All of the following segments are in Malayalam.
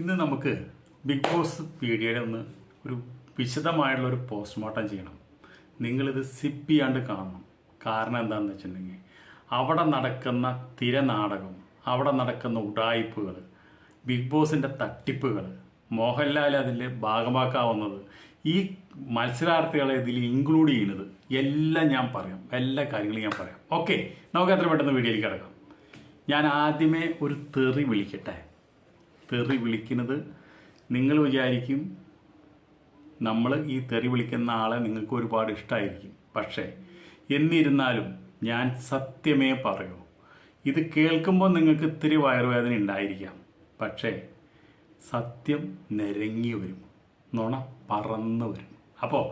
ഇന്ന് നമുക്ക് ബിഗ് ബോസ് പീഡിയയുടെ ഒന്ന് ഒരു വിശദമായുള്ള ഒരു പോസ്റ്റ്മോർട്ടം ചെയ്യണം. നിങ്ങളിത് സിപ്പ് ചെയ്യാണ്ട് കാണണം. കാരണം എന്താണെന്ന് വെച്ചിട്ടുണ്ടെങ്കിൽ അവിടെ നടക്കുന്ന തിരനാടകം അവിടെ നടക്കുന്ന ഉടായിപ്പുകൾ ബിഗ് ബോസിന്റെ തട്ടിപ്പുകൾ മോഹൻലാൽ അതിൽ ഭാഗമാക്കാവുന്നത് ഈ മത്സരാർത്ഥികളെ ഇതിൽ ഇൻക്ലൂഡ് ചെയ്യുന്നത് എല്ലാം ഞാൻ പറയാം. എല്ലാ കാര്യങ്ങളും ഞാൻ പറയാം. ഓക്കെ നമുക്ക് എത്ര പെട്ടെന്ന് വീഡിയോയിലേക്ക് കിടക്കാം? ഞാൻ ആദ്യമേ ഒരു തെറി വിളിക്കട്ടെ? തെറി വിളിക്കുന്നത് നിങ്ങൾ വിചാരിക്കും നമ്മൾ ഈ തെറി വിളിക്കുന്ന ആളെ നിങ്ങൾക്ക് ഒരുപാട് ഇഷ്ടമായിരിക്കും പക്ഷേ എന്നിരുന്നാലും ഞാൻ സത്യമേ പറയൂ. ഇത് കേൾക്കുമ്പോൾ നിങ്ങൾക്ക് ഇത്തിരി വയറുവേദന ഉണ്ടായിരിക്കാം. പക്ഷേ സത്യം നിരങ്ങി വരും. നുണ പറന്നു വരും. അപ്പോൾ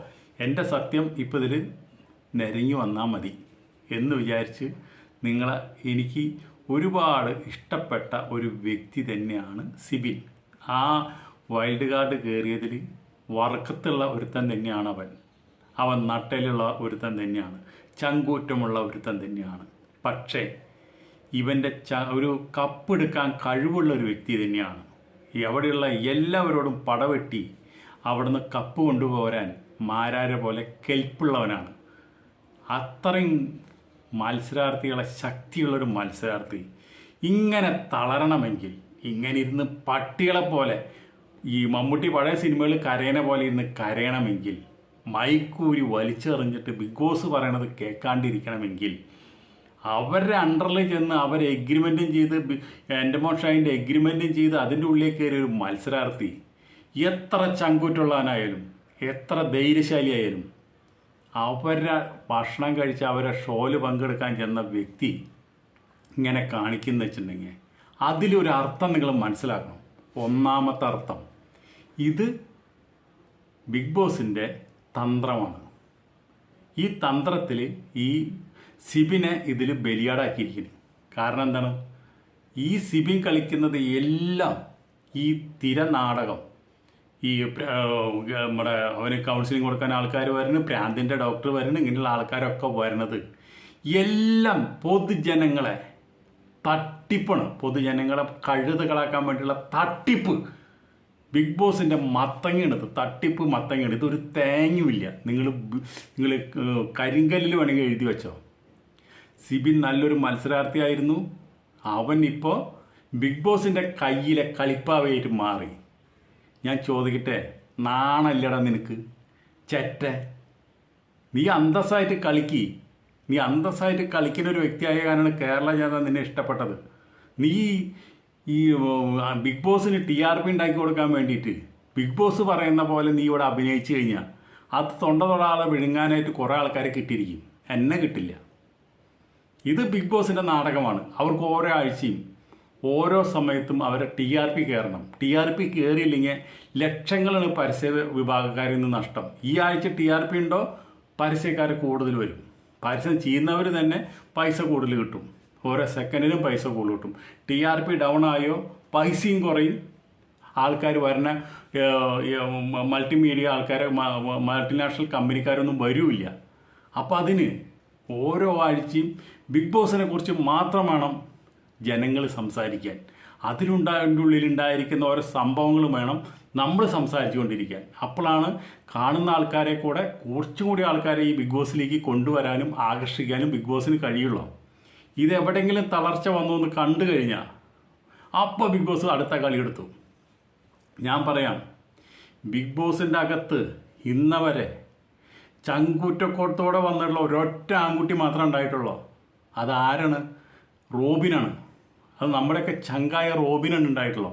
എന്റെ സത്യം ഇപ്പോൾ ഇതിൽ നിരങ്ങി വന്നാൽ മതി എന്ന് വിചാരിച്ച് നിങ്ങളെ എനിക്ക് ഒരുപാട് ഇഷ്ടപ്പെട്ട ഒരു വ്യക്തി തന്നെയാണ് സിബിൻ. ആ വൈൽഡ് കാർഡ് കയറിയതിൽ വറക്കത്തുള്ള ഒരുത്തൻ തന്നെയാണ് അവൻ. അവൻ നട്ടലുള്ള ഒരുത്തൻ തന്നെയാണ്. ചങ്കൂറ്റമുള്ള ഒരുത്തൻ തന്നെയാണ്. പക്ഷേ ഇവന്റെ ച ഒരു കപ്പെടുക്കാൻ കഴിവുള്ള ഒരു വ്യക്തി തന്നെയാണ്. ഈ അവിടെയുള്ള എല്ലാവരോടും പടവെട്ടി അവിടുന്ന് കപ്പ് കൊണ്ടുപോരാൻ മാരാരെ പോലെ കെൽപ്പുള്ളവനാണ്. അത്രയും മത്സരാർത്ഥികളെ ശക്തിയുള്ളൊരു മത്സരാർത്ഥി. ഇങ്ങനെ തളരണമെങ്കിൽ ഇങ്ങനെ ഇരുന്ന് പട്ടികളെ പോലെ ഈ മമ്മൂട്ടി പഴയ സിനിമകളിൽ കരയണ പോലെ ഇരുന്ന് കരയണമെങ്കിൽ മൈക്കൂരി വലിച്ചെറിഞ്ഞിട്ട് ബിഗ് ബോസ് പറയണത് കേൾക്കാണ്ടിരിക്കണമെങ്കിൽ അവരുടെ അണ്ടറിൽ ചെന്ന് അവർ എഗ്രിമെന്റും ചെയ്ത് എന്റെ മോഷായിന്റെ എഗ്രിമെന്റും ചെയ്ത് അതിന്റെ ഉള്ളിലേക്ക് കയറിയ ഒരു മത്സരാർത്ഥി എത്ര ചങ്കൂറ്റുള്ളവനായാലും എത്ര ധൈര്യശാലിയായാലും അവരുടെ ഭക്ഷണം കഴിച്ച് അവരെ ഷോയിൽ പങ്കെടുക്കാൻ ചെന്ന വ്യക്തി ഇങ്ങനെ കാണിക്കുന്ന വെച്ചിട്ടുണ്ടെങ്കിൽ അതിലൊരു അർത്ഥം നിങ്ങൾ മനസ്സിലാക്കണം. ഒന്നാമത്തെ അർത്ഥം ഇത് ബിഗ് ബോസിന്റെ തന്ത്രമാണ്. ഈ തന്ത്രത്തിൽ ഈ സിബിനെ ഇതിൽ ബലിയാടാക്കിയിരിക്കുന്നു. കാരണം എന്താണ്? ഈ സിബിൻ കളിക്കുന്നത് എല്ലാം ഈ തിരനാടകം ഈ നമ്മുടെ അവന് കൗൺസിലിംഗ് കൊടുക്കാൻ ആൾക്കാർ വരുന്നു പ്രാന്തിന്റെ ഡോക്ടർ വരുന്നു ഇങ്ങനെയുള്ള ആൾക്കാരൊക്കെ വരുന്നത് എല്ലാം പൊതുജനങ്ങളെ തട്ടിപ്പാണ്. പൊതുജനങ്ങളെ കഴുതുകളാക്കാൻ വേണ്ടിയുള്ള തട്ടിപ്പ്. ബിഗ് ബോസിന്റെ മത്തങ്ങയാണിത് തട്ടിപ്പ് മത്തങ്ങയാണ് ഇതൊരു തേങ്ങയുമില്ല. നിങ്ങൾ നിങ്ങൾ കരിങ്കല്ലിൽ വേണമെങ്കിൽ എഴുതി വെച്ചോ. സിബിൻ നല്ലൊരു മത്സരാർത്ഥിയായിരുന്നു. അവൻ ഇപ്പോൾ ബിഗ് ബോസിന്റെ കയ്യിലെ കളിപ്പാവയായിട്ട് മാറി. ഞാൻ ചോദിക്കട്ടെ നാണല്ലട നിനക്ക്? ചെറ്റ. നീ അന്തസ്സായിട്ട് കളിക്കി. നീ അന്തസ്സായിട്ട് കളിക്കുന്ന ഒരു വ്യക്തിയായ കാരണമാണ് കേരള ജനത നിന്നെ ഇഷ്ടപ്പെട്ടത്. നീ ഈ ബിഗ് ബോസിന് ടി ആർ പി ഉണ്ടാക്കി കൊടുക്കാൻ വേണ്ടിയിട്ട് ബിഗ് ബോസ് പറയുന്ന പോലെ നീ ഇവിടെ അഭിനയിച്ചു കഴിഞ്ഞാൽ അത് തൊണ്ട തൊടാളെ വിഴുങ്ങാനായിട്ട് കുറേ ആൾക്കാരെ കിട്ടിയിരിക്കും. എന്നെ കിട്ടില്ല. ഇത് ബിഗ് ബോസിന്റെ നാടകമാണ്. അവർക്ക് ഓരോ ആഴ്ചയും ഓരോ സമയത്തും അവരെ ടി ആർ പി കയറണം. ടി ആർ പി കയറിയില്ലെങ്കിൽ ലക്ഷങ്ങളാണ് പരസ്യ വിഭാഗക്കാരിൽ നിന്ന് നഷ്ടം. ഈ ആഴ്ച ടി ആർ പി ഉണ്ടോ? പരസ്യക്കാർ കൂടുതൽ വരും. പരസ്യം ചെയ്യുന്നവർ തന്നെ പൈസ കൂടുതൽ കിട്ടും. ഓരോ സെക്കൻഡിനും പൈസ കൂടുതൽ കിട്ടും. ടി ആർ പി ഡൗൺ ആയോ? പൈസയും കുറയും. ആൾക്കാർ വരുന്ന മൾട്ടിമീഡിയ ആൾക്കാർ മൾട്ടിനാഷണൽ കമ്പനിക്കാരൊന്നും വരില്ല. അപ്പോൾ അതിന് ഓരോ ആഴ്ചയും ബിഗ് ബോസിനെ കുറിച്ച് മാത്രം ജനങ്ങൾ സംസാരിക്കാൻ. അതിലുണ്ടായതിന്റെ ഉള്ളിലുണ്ടായിരിക്കുന്ന ഓരോ സംഭവങ്ങളും വേണം നമ്മൾ സംസാരിച്ചുകൊണ്ടിരിക്കാൻ. അപ്പോഴാണ് കാണുന്ന ആൾക്കാരെ കൂടെ കുറച്ചും കൂടി ആൾക്കാരെ ഈ ബിഗ് ബോസിലേക്ക് കൊണ്ടുവരാനും ആകർഷിക്കാനും ബിഗ് ബോസിന് കഴിയുള്ളൂ. ഇത് എവിടെയെങ്കിലും തളർച്ച വന്നു എന്ന് കണ്ടു കഴിഞ്ഞാൽ അപ്പോൾ ബിഗ് ബോസ് അടുത്ത കളിയെടുത്തു ഞാൻ പറയാം ബിഗ് ബോസിന്റെ അകത്ത് ഇന്നവരെ ചങ്കൂറ്റക്കോട്ടത്തോടെ വന്നിട്ടുള്ള ഒരൊറ്റ ആൺകുട്ടി മാത്രമേ ഉണ്ടായിട്ടുള്ളൂ. അതാരാണ്? റോബിനാണ്. അത് നമ്മുടെയൊക്കെ ചങ്കായ റോബിനാണ് ഉണ്ടായിട്ടുള്ളോ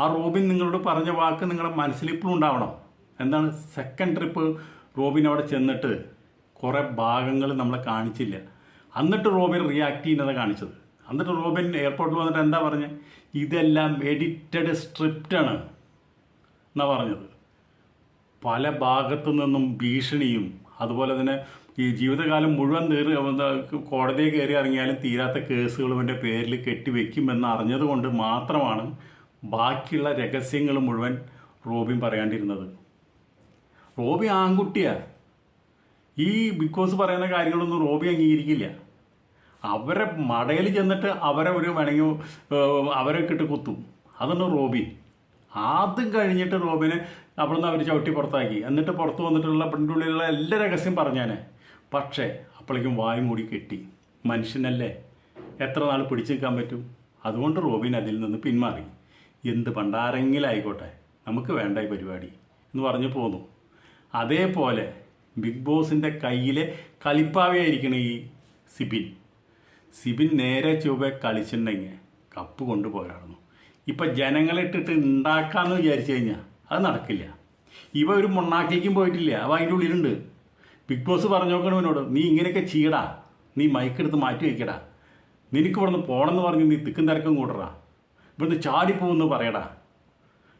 ആ റോബിൻ നിങ്ങളോട് പറഞ്ഞ വാക്ക് നിങ്ങളുടെ മനസ്സിൽ ഇപ്പോഴും ഉണ്ടാവണം. എന്താണ്? സെക്കൻഡ് ട്രിപ്പ് റോബിൻ അവിടെ ചെന്നിട്ട് കുറേ ഭാഗങ്ങൾ നമ്മളെ കാണിച്ചില്ല. എന്നിട്ട് റോബിൻ റിയാക്ട് ചെയ്യുന്നത് കാണിച്ചത്. എന്നിട്ട് റോബിൻ എയർപോർട്ടിൽ വന്നിട്ട് എന്താ പറഞ്ഞത് ഇതെല്ലാം എഡിറ്റഡ് സ്ക്രിപ്റ്റാണ് എന്നാ പറഞ്ഞത്. പല ഭാഗത്തു നിന്നും ഭീഷണിയും അതുപോലെ തന്നെ ഈ ജീവിതകാലം മുഴുവൻ നേറി കോടതിയെ കയറി ഇറങ്ങിയാലും തീരാത്ത കേസുകളും എന്റെ പേരിൽ കെട്ടിവെക്കുമെന്ന് അറിഞ്ഞതുകൊണ്ട് മാത്രമാണ് ബാക്കിയുള്ള രഹസ്യങ്ങൾ മുഴുവൻ റോബിൻ പറയാണ്ടിരുന്നത്. റോബി ആൺകുട്ടിയാ. ഈ ബിഗ് ബോസ് പറയുന്ന കാര്യങ്ങളൊന്നും റോബി അംഗീകരിക്കില്ല. അവരെ മടയിൽ ചെന്നിട്ട് അവരെ ഒരു വേണമെങ്കിൽ അവരെ കിട്ട് കുത്തും. അതാണ് റോബി. ആദ്യം കഴിഞ്ഞിട്ട് റോബിനെ അവിടെ നിന്ന് അവർ ചവിട്ടി പുറത്താക്കി. എന്നിട്ട് പുറത്ത് വന്നിട്ടുള്ള പെണ്ണിന്റെ ഉള്ളിലുള്ള എല്ലാ രഹസ്യം പറഞ്ഞാനെ. പക്ഷേ അപ്പോഴേക്കും വായു മൂടി കെട്ടി. മനുഷ്യനല്ലേ? എത്ര നാൾ പിടിച്ചു നിൽക്കാൻ പറ്റും? അതുകൊണ്ട് റോബിൻ അതിൽ നിന്ന് പിന്മാറി. എന്ത് പണ്ടാരെങ്കിലായിക്കോട്ടെ നമുക്ക് വേണ്ട ഈ പരിപാടി എന്ന് പറഞ്ഞു പോന്നു. അതേപോലെ ബിഗ് ബോസിന്റെ കയ്യിലെ കളിപ്പാവയായിരിക്കണം ഈ സിബിൻ. സിബിൻ നേരെ ചൊവ്വെ കളിച്ചിട്ടുണ്ടെങ്കിൽ കപ്പ് കൊണ്ടുപോരായിരുന്നു ഇപ്പം ജനങ്ങളെ ഇട്ടിട്ട് ഉണ്ടാക്കാമെന്ന് വിചാരിച്ചു കഴിഞ്ഞാൽ അത് നടക്കില്ല. ഇവ ഒരു മണ്ണാക്കിലേക്കും പോയിട്ടില്ല. അവ അതിന്റെ ഉള്ളിലുണ്ട്. ബിഗ് ബോസ് പറഞ്ഞു നോക്കണം എന്നോട്. നീ ഇങ്ങനെയൊക്കെ ചെയ്യടാ. നീ മൈക്കെടുത്ത് മാറ്റി വയ്ക്കടാ നിനക്ക് ഇവിടുന്ന് പോകണമെന്ന് പറഞ്ഞ് നീ തിക്കും തിരക്കും കൂടറാ ഇവിടുന്ന് ചാടിപ്പോവെന്ന് പറയടാ.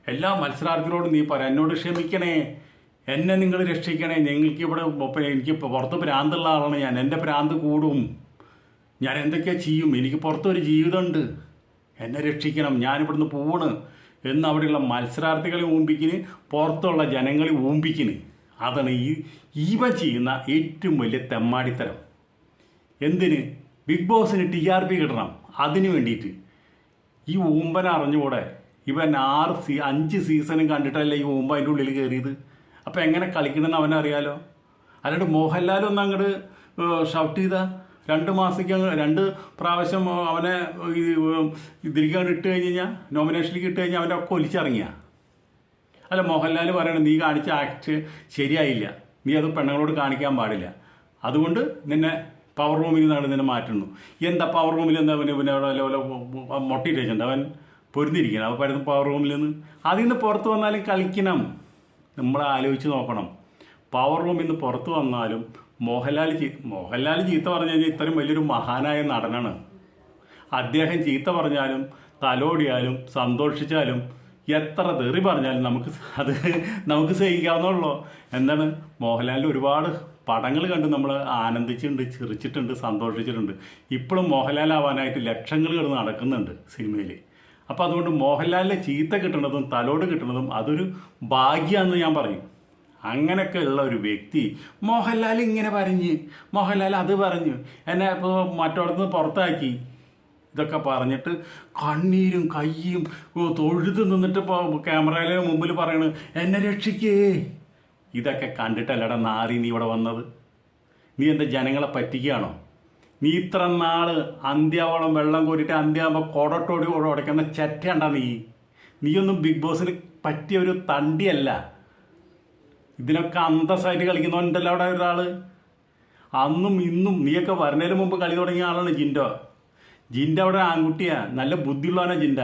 എല്ലാ മത്സരാർത്ഥികളോടും നീ പറ എന്നോട് ക്ഷമിക്കണേ. എന്നെ നിങ്ങൾ രക്ഷിക്കണേ. ഞങ്ങൾക്ക് ഇവിടെ എനിക്ക് പുറത്ത് പ്രാന്തുള്ള ആളാണ് ഞാൻ. എന്റെ ഭ്രാന്ത് കൂടും. ഞാൻ എന്തൊക്കെയാ ചെയ്യും? എനിക്ക് പുറത്തൊരു ജീവിതമുണ്ട്. എന്നെ രക്ഷിക്കണം. ഞാനിവിടുന്ന് പോവണ്. എന്ന് അവിടെയുള്ള മത്സരാർത്ഥികളെ ഊമ്പിക്കിന് പുറത്തുള്ള ജനങ്ങളെ ഊമ്പിക്കിന്. അതാണ് ഈ ഇവ ചെയ്യുന്ന ഏറ്റവും വലിയ തെമ്മാടിത്തരം. എന്തിന്? ബിഗ് ബോസിന് ടി ആർ പി കിട്ടണം. അതിന് വേണ്ടിയിട്ട്. ഈ ഊമ്പൻ അറിഞ്ഞുകൂടെ? ഇവൻ ആറ് സീ അഞ്ച് സീസണും കണ്ടിട്ടല്ലേ ഈ ഊമ്പ അതിന്റെ ഉള്ളിൽ കയറിയത്? അപ്പോൾ എങ്ങനെ കളിക്കണമെന്ന് അവനറിയാലോ? അല്ലാണ്ട് മോഹൻലാൽ ഒന്ന് അങ്ങോട്ട് ഷൗട്ട് ചെയ്ത. രണ്ട് മാസത്തേക്ക് രണ്ട് പ്രാവശ്യം അവനെ ഇതിലേക്ക് ഇട്ട് കഴിഞ്ഞ് കഴിഞ്ഞാൽ നോമിനേഷനിലേക്ക് ഇട്ട് കഴിഞ്ഞാൽ അവന്റെ ഒക്കെ അല്ല മോഹൻലാൽ പറയണം നീ കാണിച്ച ആക്ട് ശരിയായില്ല. നീ അത് പെണ്ണുങ്ങളോട് കാണിക്കാൻ പാടില്ല. അതുകൊണ്ട് നിന്നെ പവർ റൂമിൽ നിന്നാണ് നിന്നെ മാറ്റുന്നു. എന്താ പവർ റൂമിൽ എന്താ പിന്നെ പിന്നെ അവിടെ അല്ല വല്ല മൊട്ടിയിട്ട് വെച്ചിട്ടുണ്ട്. അവൻ പൊരുന്നിരിക്കണം അപ്പോൾ പരുന്ന് പവർ റൂമിൽ നിന്ന്. അതിൽ നിന്ന് പുറത്ത് വന്നാലും കളിക്കണം. നമ്മൾ ആലോചിച്ച് നോക്കണം. പവർ റൂമിൽ നിന്ന് പുറത്ത് വന്നാലും മോഹൻലാൽ ചീ- മോഹൻലാൽ ചീത്ത പറഞ്ഞു കഴിഞ്ഞാൽ ഇത്രയും വലിയൊരു മഹാനായ നടനാണ്. അദ്ദേഹം ചീത്ത പറഞ്ഞാലും തലോടിയാലും സന്തോഷിച്ചാലും എത്ര തെറി പറഞ്ഞാലും നമുക്ക് അത് നമുക്ക് സഹിക്കാവുന്നുള്ളൂ. എന്താണ്? മോഹൻലാലിന്റെ ഒരുപാട് പടങ്ങൾ കണ്ട് നമ്മൾ ആനന്ദിച്ചിട്ടുണ്ട് ചിരിച്ചിട്ടുണ്ട് സന്തോഷിച്ചിട്ടുണ്ട്. ഇപ്പോഴും മോഹൻലാൽ ആവാനായിട്ട് ലക്ഷങ്ങൾ കിടന്ന് നടക്കുന്നുണ്ട് സിനിമയിൽ. അപ്പോൾ അതുകൊണ്ട് മോഹൻലാലിനെ ചീത്ത കിട്ടുന്നതും തലോട് കിട്ടുന്നതും അതൊരു ഭാഗ്യമാണെന്ന് ഞാൻ പറയും. അങ്ങനെയൊക്കെ ഉള്ള ഒരു വ്യക്തി മോഹൻലാൽ ഇങ്ങനെ പറഞ്ഞ് മോഹൻലാൽ അത് പറഞ്ഞു എന്നെ ഇപ്പോൾ മറ്റോടത്ത് നിന്ന് പുറത്താക്കി. ഇതൊക്കെ പറഞ്ഞിട്ട് കണ്ണീരും കയ്യും തൊഴുത് നിന്നിട്ട് ക്യാമറയിലെ മുമ്പിൽ പറയണ് എന്നെ രക്ഷിക്കേ. ഇതൊക്കെ കണ്ടിട്ടല്ലടാ നാറി നീ ഇവിടെ വന്നത്. നീ എന്റെ ജനങ്ങളെ പറ്റിക്കുകയാണോ? നീ ഇത്ര നാൾ അന്ത്യാവോളം വെള്ളം കോരിയിട്ട് അന്ത്യാവുമ്പോൾ കൊടട്ടോടി ഉടയ്ക്കുന്ന ചറ്റണ്ട നീ. നീയൊന്നും ബിഗ് ബോസിന് പറ്റിയ ഒരു തണ്ടിയല്ല. ഇതിനൊക്കെ അന്തസ്സായിട്ട് കളിക്കുന്നവനുണ്ടല്ലോ അവിടെ ഒരാൾ അന്നും ഇന്നും നീയൊക്കെ വരുന്നതിന് മുമ്പ് കളി തുടങ്ങിയ ആളാണ് ജിൻഡോ. ജിൻഡ അവിടെ ആൺകുട്ടിയാ. നല്ല ബുദ്ധിയുള്ളവനാ ജിന്റ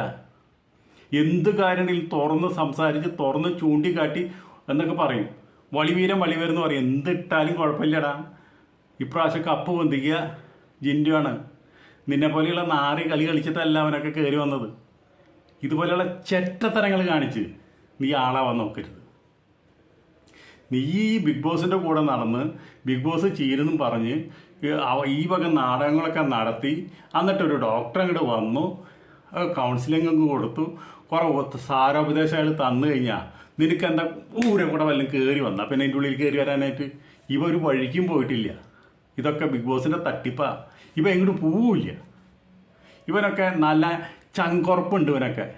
എന്ത് കാര്യമാണെങ്കിലും തുറന്ന് സംസാരിച്ച് തുറന്ന് ചൂണ്ടിക്കാട്ടി എന്നൊക്കെ പറയും. വളിവീരം വളിവീരെന്ന് പറയും. എന്തിട്ടാലും കുഴപ്പമില്ലടാ. ഇപ്രാവശ്യം കപ്പ് പൊന്തിക്കുക ജിൻഡുവാണ്. നിന്നെ പോലെയുള്ള നാറി കളി കളിച്ചിട്ടല്ല അവനൊക്കെ കയറി വന്നത്. ഇതുപോലെയുള്ള ചെറ്റത്തരങ്ങൾ കാണിച്ച് നീ ആളാവാൻ നോക്കരുത്. നീ ഈ ബിഗ് ബോസിന്റെ കൂടെ നടന്ന് ബിഗ് ബോസ് ചീരെന്നും പറഞ്ഞ് ഈ വക നാടകങ്ങളൊക്കെ നടത്തി. എന്നിട്ടൊരു ഡോക്ടർ അങ്ങോട്ട് വന്നു. കൗൺസിലിംഗ് അങ്ങ് കൊടുത്തു. കുറേ ഒത്ത- സാരോപദേശങ്ങൾ തന്നു കഴിഞ്ഞാൽ നിനക്ക് എന്താ ഊരെ കൂടെ വല്ലതും കയറി വന്നാൽ പിന്നെ അതിന്റെ ഉള്ളിൽ കയറി വരാനായിട്ട് ഇവ ഒരു വഴിക്കും പോയിട്ടില്ല. ഇതൊക്കെ ബിഗ് ബോസിന്റെ തട്ടിപ്പാ. ഇവ എങ്ങോട്ട് പോവില്ല. ഇവനൊക്കെ നല്ല ചങ്കുറപ്പുണ്ട് ഇവനൊക്കെ.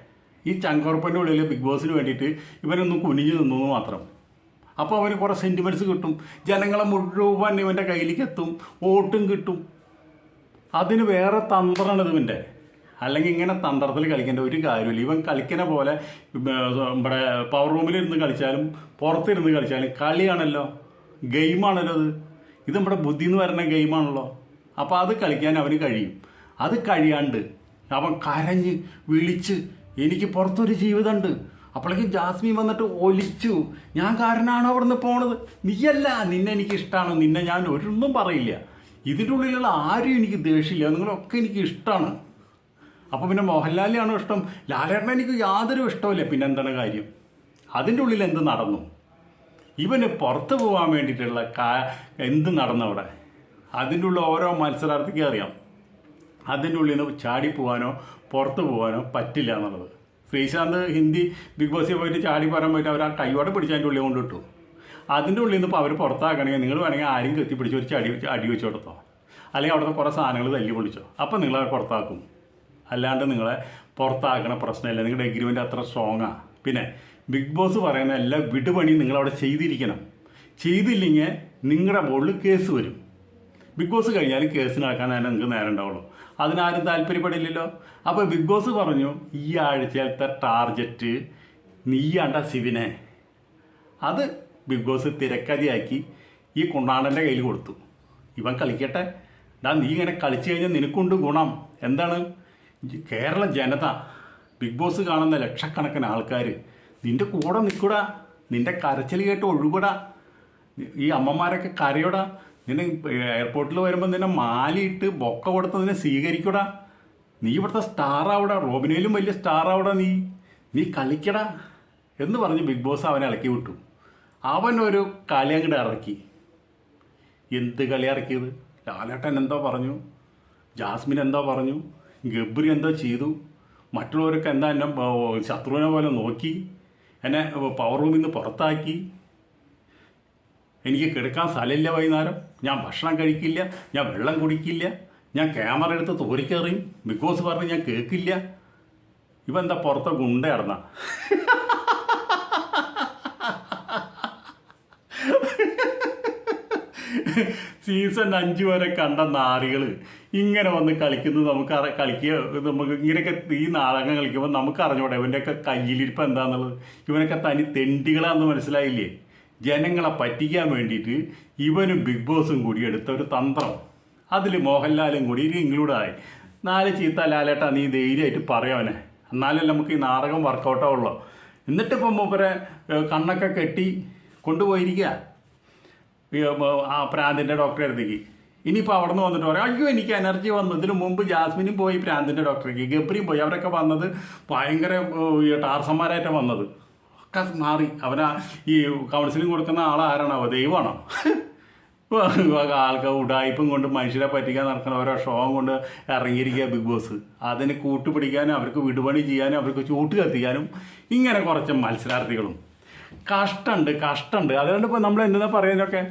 ഈ ചങ്കുറപ്പിന്റെ ഉള്ളിൽ ബിഗ് ബോസിന് വേണ്ടിയിട്ട് ഇവനൊന്നും കുനിഞ്ഞു നിന്നു മാത്രം. അപ്പോൾ അവന് കുറേ സെന്റിമെന്റ്സ് കിട്ടും. ജനങ്ങളെ മുഴുവൻ ഇവന്റെ കയ്യിലേക്ക് എത്തും. വോട്ടും കിട്ടും. അതിന് വേറെ തന്ത്രമാണ് ഇവന്റെ അല്ലെങ്കിൽ ഇങ്ങനെ തന്ത്രത്തിൽ കളിക്കേണ്ട ഒരു കാര്യമില്ല. ഇവൻ കളിക്കുന്ന പോലെ ഇവിടെ പവർ റൂമിലിരുന്ന് കളിച്ചാലും പുറത്തിരുന്ന് കളിച്ചാലും കളിയാണല്ലോ. ഗെയിമാണല്ലോ അത് ഇത്. നമ്മുടെ ബുദ്ധി എന്ന് പറയുന്ന ഗെയിമാണല്ലോ അപ്പോൾ അത് കളിക്കാൻ അവന് കഴിയും. അത് കഴിയാണ്ട് അവൻ കരഞ്ഞ് വിളിച്ച് എനിക്ക് പുറത്തൊരു ജീവിതമുണ്ട്. അപ്പോഴേക്കും ജാസ്മിൻ വന്നിട്ട് ഒലിച്ചു. ഞാൻ കാരനാണ് അവിടുന്ന് പോണത്? നീയല്ല നിന്നെ എനിക്ക് ഇഷ്ടമാണ് നിന്നെ ഞാൻ ഒരൊന്നും പറയില്ല. ഇതിന്റെ ഉള്ളിലുള്ള ആരും എനിക്ക് ദേഷ്യമില്ല. നിങ്ങളൊക്കെ എനിക്ക് ഇഷ്ടമാണ് അപ്പോൾ പിന്നെ മോഹൻലാലിയാണോ ഇഷ്ടം? ലാലേട്ടനെ എനിക്ക് യാതൊരു ഇഷ്ടമില്ല പിന്നെ എന്താണ് കാര്യം? അതിന്റെ ഉള്ളിൽ എന്ത് നടന്നു? ഇവന് പുറത്ത് പോകാൻ വേണ്ടിയിട്ടുള്ള കാ എന്ത് നടന്നു അവിടെ? അതിന്റെ ഉള്ളിൽ ഓരോ മത്സരാർത്ഥിക്കും അറിയാം. അതിന്റെ ഉള്ളിൽ നിന്ന് ചാടി പോകാനോ പുറത്ത് പോകാനോ പറ്റില്ല എന്നുള്ളത്. ശ്രീശാന്ത് ഹിന്ദി ബിഗ് ബോസിൽ പോയിട്ട് ചാടി പറയാൻ പോയിട്ട് അവർ ആ കൈയോടെ പിടിച്ച് അതിന്റെ ഉള്ളിൽ കൊണ്ടിട്ടു. അതിന്റെ ഉള്ളിൽ നിന്ന് ഇപ്പോൾ അവർ പുറത്താക്കണമെങ്കിൽ നിങ്ങൾ വേണമെങ്കിൽ ആരും കെത്തി പിടിച്ച് ഒരു ചടി അടി വെച്ച് കൊടുത്തോ? അല്ലെങ്കിൽ അവിടുത്തെ കുറേ സാധനങ്ങൾ തല്ലി പൊളിച്ചോ? അപ്പോൾ നിങ്ങളെ പുറത്താക്കും. അല്ലാണ്ട് നിങ്ങളെ പുറത്താക്കണ പ്രശ്നമില്ല. നിങ്ങളുടെ എഗ്രിമെന്റ് അത്ര സ്ട്രോങ്ങാണ് പിന്നെ ബിഗ് ബോസ് പറയുന്ന എല്ലാ വിടുപണിയും നിങ്ങളവിടെ ചെയ്തിരിക്കണം. ചെയ്തില്ലെങ്കിൽ നിങ്ങളുടെ മുകളിൽ കേസ് വരും. ബിഗ് ബോസ് കഴിഞ്ഞാലും കേസ് നടക്കാൻ തന്നെ നിങ്ങൾക്ക് നേരം ഉണ്ടാവുള്ളൂ. അതിനാരും താല്പര്യപ്പെടില്ലല്ലോ. അപ്പോൾ ബിഗ് ബോസ് പറഞ്ഞു ഈ ആഴ്ചയിലത്തെ ടാർജറ്റ് നീയാണ്ട ശിവനെ. അത് ബിഗ് ബോസ് തിരക്കഥയാക്കി ഈ കുണ്ണാടന്റെ കയ്യിൽ കൊടുത്തു. ഇവൻ കളിക്കട്ടെ. ഡാ നീ ഇങ്ങനെ കളിച്ചു കഴിഞ്ഞാൽ നിനക്കുണ്ട് ഗുണം. എന്താണ്? കേരള ജനത ബിഗ് ബോസ് കാണുന്ന ലക്ഷക്കണക്കിന് ആൾക്കാർ നിന്റെ കൂടെ നിൽക്കൂടാ. നിന്റെ കരച്ചിൽ കേട്ട് ഒഴുകൂടാ. ഈ അമ്മമാരൊക്കെ കരയോടാ. നിന്നെ എയർപോർട്ടിൽ വരുമ്പോൾ നിന്നെ മാലിയിട്ട് ബൊക്ക കൊടുത്ത് നിന്നെ സ്വീകരിക്കൂടാ. നീ ഇവിടുത്തെ സ്റ്റാർ ആവടാ. റോബിനയിലും വലിയ സ്റ്റാർ ആവടാ നീ. നീ കളിക്കടാ. എന്ന് പറഞ്ഞ് ബിഗ് ബോസ് അവനെ ഇളക്കി വിട്ടു. അവൻ ഒരു കളി അങ്ങോട്ട് ഇറക്കി. എന്ത് കളി ഇറക്കിയത്? ലാലേട്ടൻ എന്തോ പറഞ്ഞു. ജാസ്മിൻ എന്തോ പറഞ്ഞു. ഗബ്രി എന്തോ ചെയ്തു. മറ്റുള്ളവരൊക്കെ എന്താ എന്നെ ശത്രുവിനെ പോലെ നോക്കി. എന്നെ പവർ റൂമിൽ നിന്ന് പുറത്താക്കി. എനിക്ക് കിടക്കാൻ സ്ഥലമില്ല വൈകുന്നേരം. ഞാൻ ഭക്ഷണം കഴിക്കില്ല ഞാൻ വെള്ളം കുടിക്കില്ല ഞാൻ ക്യാമറ എടുത്ത് തോരിക്കറിയും. ബിഗ് ബോസ് പറഞ്ഞ് ഞാൻ കേൾക്കില്ല. ഇപ്പം എന്താ പുറത്തെ ഗുണ്ട ഇടന്ന സീസൺ അഞ്ച് വരെ കണ്ട നാറികൾ ഇങ്ങനെ വന്ന് കളിക്കുന്നത് നമുക്ക് കളിക്കുക നമുക്ക് ഇങ്ങനെയൊക്കെ ഈ നാടകം കളിക്കുമ്പോൾ നമുക്ക് അറിഞ്ഞൂടെ ഇവന്റെയൊക്കെ കയ്യിലിരിപ്പ് എന്താണെന്നുള്ളത് ഇവനൊക്കെ തനി തെണ്ടികളാണെന്ന് മനസ്സിലായില്ലേ? ജനങ്ങളെ പറ്റിക്കാൻ വേണ്ടിയിട്ട് ഇവനും ബിഗ് ബോസും കൂടി എടുത്ത ഒരു തന്ത്രം. അതിൽ മോഹൻലാലും കൂടി ഇൻക്ലൂഡായി നാല് ചീത്ത ലാലേട്ടാ നീ ധൈര്യമായിട്ട് പറയവനെ എന്നാലേ നമുക്ക് ഈ നാടകം വർക്കൗട്ടാവുള്ളൂ എന്നിട്ടിപ്പം മൂപ്പരെ കണ്ണൊക്കെ കെട്ടി കൊണ്ടുപോയിരിക്കുക ആ പ്രാന്തിന്റെ ഡോക്ടറെ അടുത്തേക്ക്. ഇനിയിപ്പോൾ അവിടെ നിന്ന് വന്നിട്ട് പറയാം അയ്യോ എനിക്ക് എനർജി വന്നു. ഇതിന് മുമ്പ് ജാസ്മിനും പോയി പ്രാന്തിന്റെ ഡോക്ടറേക്ക് ഗബ്രിയും പോയി. അവരൊക്കെ വന്നത് ഭയങ്കര ടാർസന്മാരായിട്ടാണ് വന്നത്. ഒക്കെ മാറി. അവനാ ഈ കൗൺസിലിംഗ് കൊടുക്കുന്ന ആളാരാണോ ദൈവമാണോ? ആൾക്കാർ ഉടായ്പും കൊണ്ട് മനുഷ്യരെ പറ്റിക്കാൻ നടക്കുന്ന ഓരോ ഷോവും കൊണ്ട് ഇറങ്ങിയിരിക്കുക ബിഗ് ബോസ്. അതിന് കൂട്ടുപിടിക്കാനും അവർക്ക് വിടുപണി ചെയ്യാനും അവർക്ക് ചൂട്ട് കത്തിക്കാനും ഇങ്ങനെ കുറച്ച് മത്സരാർത്ഥികളും. കഷ്ടമുണ്ട് കഷ്ടമുണ്ട് അതുകൊണ്ട് ഇപ്പോൾ നമ്മൾ എന്താ പറയുന്നതൊക്കെ?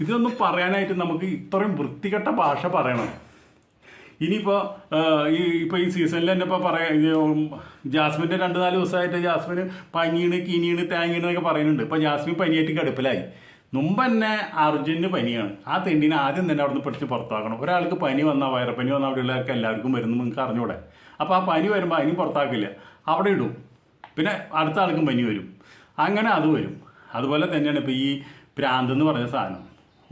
ഇതൊന്നും പറയാനായിട്ട് നമുക്ക് ഇത്രയും വൃത്തികെട്ട ഭാഷ പറയണം. ഇനിയിപ്പോൾ ഈ ഇപ്പോൾ ഈ സീസണിൽ തന്നെ ഇപ്പോൾ പറയാം ജാസ്മിന്റെ രണ്ട് നാല് ദിവസമായിട്ട് ജാസ്മിന് പനിയാണ് കിനിയാണ് തേങ്ങയാണ് എന്നൊക്കെ പറയുന്നുണ്ട്. ഇപ്പോൾ ജാസ്മിൻ പനിയായിട്ട് കടുപ്പിലായി. മുമ്പ് തന്നെ അർജുന് പനിയാണ്. ആ തെണ്ടിനെ ആദ്യം തന്നെ അവിടുന്ന് പിടിച്ച് പുറത്താക്കണം. ഒരാൾക്ക് പനി വന്നാൽ വയറപ്പനി വന്നാൽ അവിടെയുള്ളവർക്ക് എല്ലാവർക്കും വരുന്നു നിങ്ങൾക്ക് അറിഞ്ഞൂടെ? അപ്പോൾ ആ പനി വരുമ്പോൾ അതിനും പുറത്താക്കില്ല. അവിടെ ഇടും. പിന്നെ അടുത്ത ആൾക്കും പനി വരും. അങ്ങനെ അത് വരും. അതുപോലെ തന്നെയാണ് ഇപ്പോൾ ഈ പ്രാന്ത് എന്ന് പറഞ്ഞ സാധനം.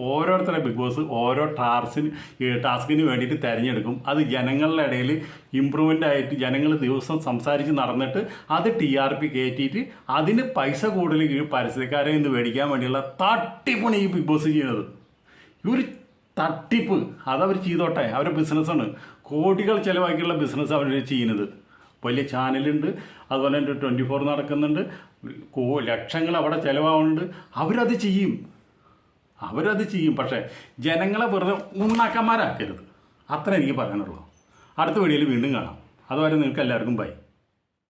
ഓരോരുത്തരെ ബിഗ് ബോസ് ഓരോ ടാസ്കിന് ടാസ്കിന് വേണ്ടിയിട്ട് തിരഞ്ഞെടുക്കും. അത് ജനങ്ങളുടെ ഇടയിൽ ഇമ്പ്രൂവ്മെന്റ് ആയിട്ട് ജനങ്ങൾ ദിവസം സംസാരിച്ച് നടന്നിട്ട് അത് ടി ആർ പി കയറ്റിയിട്ട് അതിന് പൈസ കൂടുതൽ പരസ്യക്കാരെ നിന്ന് മേടിക്കാൻ വേണ്ടിയുള്ള തട്ടിപ്പാണ് ഈ ബിഗ് ബോസ് ചെയ്യുന്നത്. ഒരു തട്ടിപ്പ്. അതവർ ചെയ്തോട്ടെ. അവരുടെ ബിസിനസ്സാണ്. കോടികൾ ചിലവാക്കിയുള്ള ബിസിനസ് അവർ ചെയ്യുന്നത്. വലിയ ചാനലുണ്ട്. അതുപോലെ തന്നെ ട്വന്റി ഫോർ നടക്കുന്നുണ്ട്. ലക്ഷങ്ങൾ അവിടെ ചിലവാകുന്നുണ്ട് അവരത് ചെയ്യും. അവരത് ചെയ്യും. പക്ഷേ ജനങ്ങളെ വെറുതെ ഉണ്ണാക്കന്മാരാക്കരുത് അത്ര എനിക്ക് പറയാനുള്ളൂ. അടുത്ത വീഡിയോയിൽ വീണ്ടും കാണാം. അതുവരെ നിങ്ങൾക്ക് എല്ലാവർക്കും ബൈ.